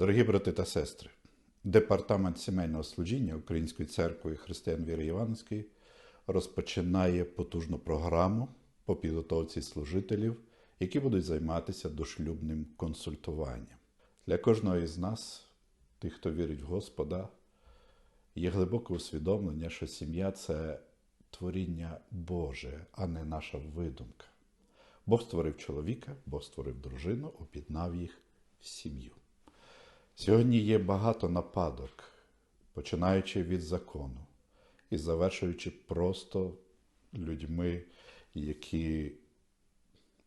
Дорогі брати та сестри, Департамент сімейного служіння Української церкви Християн Віри Іванської розпочинає потужну програму по підготовці служителів, які будуть займатися дошлюбним консультуванням. Для кожного із нас, тих, хто вірить в Господа, є глибоке усвідомлення, що сім'я це творіння Боже, а не наша видумка. Бог створив чоловіка, Бог створив дружину, об'єднав їх в сім'ю. Сьогодні є багато нападок, починаючи від закону і завершуючи просто людьми, які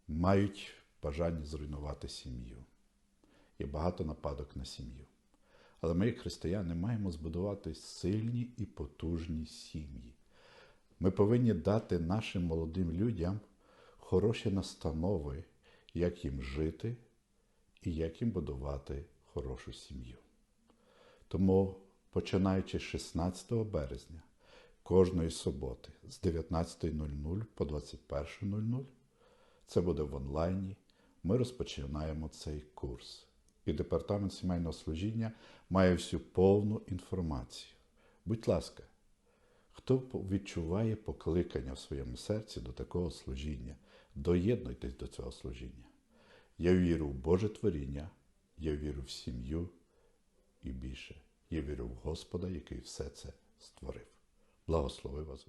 мають бажання зруйнувати сім'ю. Є багато нападок на сім'ю. Але ми, християни, маємо збудувати сильні і потужні сім'ї. Ми повинні дати нашим молодим людям хороші настанови, як їм жити і як їм будувати хорошу сім'ю. Тому, починаючи з 16 березня кожної суботи з 19.00 по 21.00, це буде в онлайні, ми розпочинаємо цей курс. І департамент сімейного служіння має всю повну інформацію. Будь ласка, хто відчуває покликання в своєму серці до такого служіння, доєднуйтесь до цього служіння. Я вірю в Боже творіння, я вірю в сім'ю і більше. Я вірю в Господа, який все це створив. Благослови вас.